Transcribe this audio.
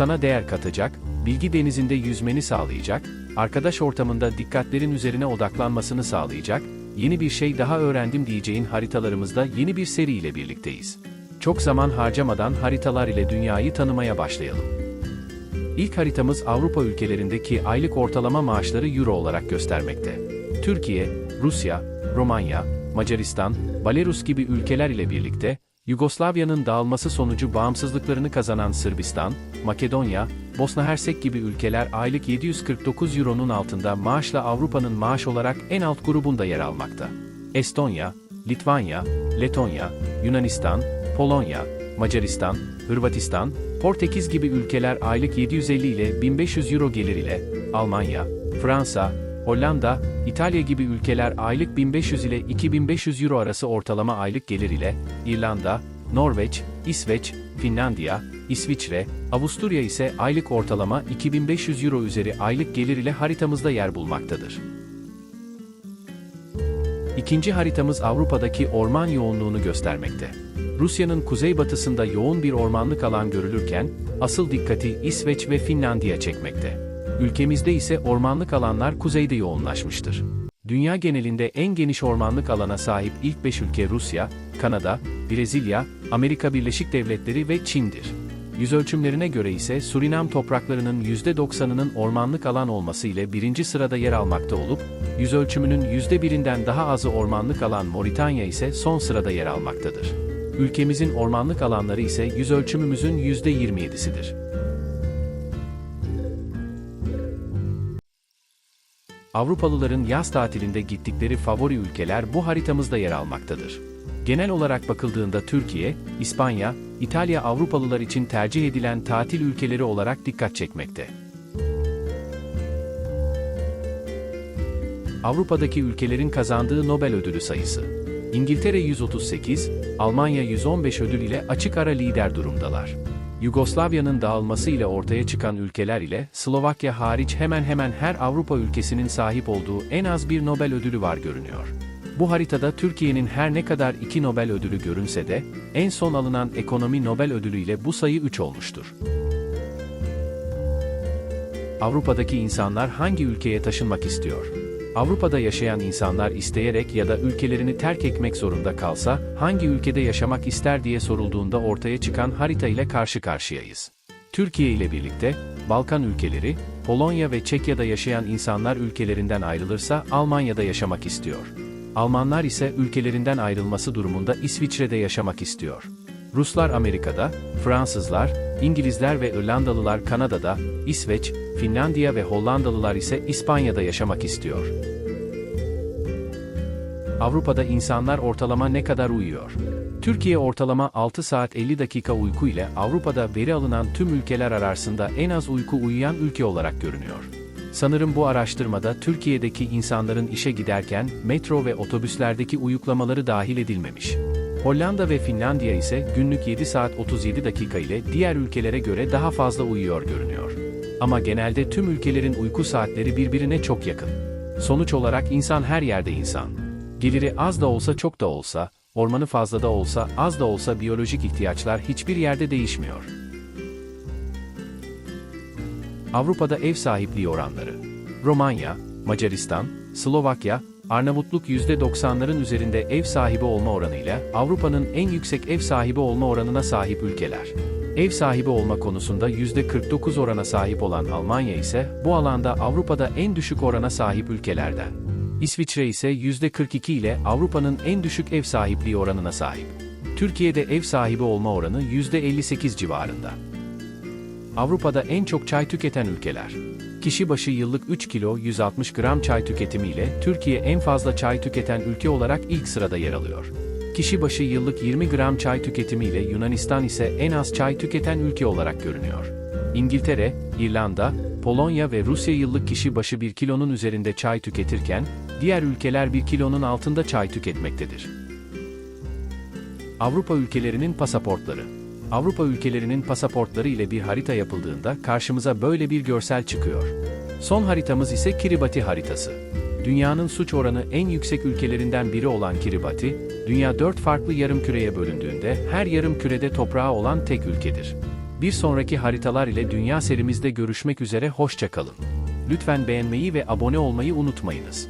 sana değer katacak, bilgi denizinde yüzmeni sağlayacak, arkadaş ortamında dikkatlerin üzerine odaklanmasını sağlayacak, yeni bir şey daha öğrendim diyeceğin haritalarımızda yeni bir seri ile birlikteyiz. Çok zaman harcamadan haritalar ile dünyayı tanımaya başlayalım. İlk haritamız Avrupa ülkelerindeki aylık ortalama maaşları euro olarak göstermekte. Türkiye, Rusya, Romanya, Macaristan, Belarus gibi ülkeler ile birlikte, Yugoslavya'nın dağılması sonucu bağımsızlıklarını kazanan Sırbistan, Makedonya, Bosna Hersek gibi ülkeler aylık 749 euronun altında maaşla Avrupa'nın maaş olarak en alt grubunda yer almakta. Estonya, Litvanya, Letonya, Yunanistan, Polonya, Macaristan, Hırvatistan, Portekiz gibi ülkeler aylık 750 ile 1500 euro gelir ile, Almanya, Fransa, Hollanda, İtalya gibi ülkeler aylık 1500 ile 2500 euro arası ortalama aylık gelir ile, İrlanda, Norveç, İsveç, Finlandiya, İsviçre, Avusturya ise aylık ortalama 2500 euro üzeri aylık gelir ile haritamızda yer bulmaktadır. İkinci haritamız Avrupa'daki orman yoğunluğunu göstermekte. Rusya'nın kuzeybatısında yoğun bir ormanlık alan görülürken, asıl dikkati İsveç ve Finlandiya çekmekte. Ülkemizde ise ormanlık alanlar kuzeyde yoğunlaşmıştır. Dünya genelinde en geniş ormanlık alana sahip ilk 5 ülke Rusya, Kanada, Brezilya, Amerika Birleşik Devletleri ve Çin'dir. Yüz ölçümlerine göre ise Surinam topraklarının %90'ının ormanlık alan olması ile birinci sırada yer almakta olup, yüz ölçümünün %1'inden daha azı ormanlık alan Moritanya ise son sırada yer almaktadır. Ülkemizin ormanlık alanları ise yüz ölçümümüzün %27'sidir. Avrupalıların yaz tatilinde gittikleri favori ülkeler bu haritamızda yer almaktadır. Genel olarak bakıldığında Türkiye, İspanya, İtalya Avrupalılar için tercih edilen tatil ülkeleri olarak dikkat çekmekte. Avrupa'daki ülkelerin kazandığı Nobel ödülü sayısı. İngiltere 138, Almanya 115 ödül ile açık ara lider durumdalar. Yugoslavya'nın dağılması ile ortaya çıkan ülkeler ile Slovakya hariç hemen hemen her Avrupa ülkesinin sahip olduğu en az bir Nobel ödülü var görünüyor. Bu haritada Türkiye'nin her ne kadar iki Nobel ödülü görünse de, en son alınan ekonomi Nobel ödülü ile bu sayı 3 olmuştur. Avrupa'daki insanlar hangi ülkeye taşınmak istiyor? Avrupa'da yaşayan insanlar isteyerek ya da ülkelerini terk etmek zorunda kalsa, hangi ülkede yaşamak ister diye sorulduğunda ortaya çıkan harita ile karşı karşıyayız. Türkiye ile birlikte, Balkan ülkeleri, Polonya ve Çekya'da yaşayan insanlar ülkelerinden ayrılırsa Almanya'da yaşamak istiyor. Almanlar ise ülkelerinden ayrılması durumunda İsviçre'de yaşamak istiyor. Ruslar Amerika'da, Fransızlar, İngilizler ve İrlandalılar Kanada'da, İsveç, Finlandiya ve Hollandalılar ise İspanya'da yaşamak istiyor. Avrupa'da insanlar ortalama ne kadar uyuyor? Türkiye ortalama 6 saat 50 dakika uyku ile Avrupa'da veri alınan tüm ülkeler arasında en az uyku uyuyan ülke olarak görünüyor. Sanırım bu araştırmada Türkiye'deki insanların işe giderken metro ve otobüslerdeki uyuklamaları dahil edilmemiş. Hollanda ve Finlandiya ise günlük 7 saat 37 dakika ile diğer ülkelere göre daha fazla uyuyor görünüyor. Ama genelde tüm ülkelerin uyku saatleri birbirine çok yakın. Sonuç olarak insan her yerde insan. Geliri az da olsa çok da olsa, ormanı fazla da olsa az da olsa biyolojik ihtiyaçlar hiçbir yerde değişmiyor. Avrupa'da ev sahipliği oranları. Romanya, Macaristan, Slovakya, Arnavutluk %90'ların üzerinde ev sahibi olma oranıyla Avrupa'nın en yüksek ev sahibi olma oranına sahip ülkeler. Ev sahibi olma konusunda %49 orana sahip olan Almanya ise bu alanda Avrupa'da en düşük orana sahip ülkelerden. İsviçre ise %42 ile Avrupa'nın en düşük ev sahipliği oranına sahip. Türkiye'de ev sahibi olma oranı %58 civarında. Avrupa'da en çok çay tüketen ülkeler. Kişi başı yıllık 3 kilo 160 gram çay tüketimiyle Türkiye en fazla çay tüketen ülke olarak ilk sırada yer alıyor. Kişi başı yıllık 20 gram çay tüketimiyle Yunanistan ise en az çay tüketen ülke olarak görünüyor. İngiltere, İrlanda, Polonya ve Rusya yıllık kişi başı 1 kilonun üzerinde çay tüketirken, diğer ülkeler 1 kilonun altında çay tüketmektedir. Avrupa ülkelerinin pasaportları Avrupa ülkelerinin pasaportları ile bir harita yapıldığında karşımıza böyle bir görsel çıkıyor. Son haritamız ise Kiribati haritası. Dünyanın suç oranı en yüksek ülkelerinden biri olan Kiribati, dünya dört farklı yarım küreye bölündüğünde her yarım kürede toprağı olan tek ülkedir. Bir sonraki haritalar ile dünya serimizde görüşmek üzere hoşça kalın. Lütfen beğenmeyi ve abone olmayı unutmayınız.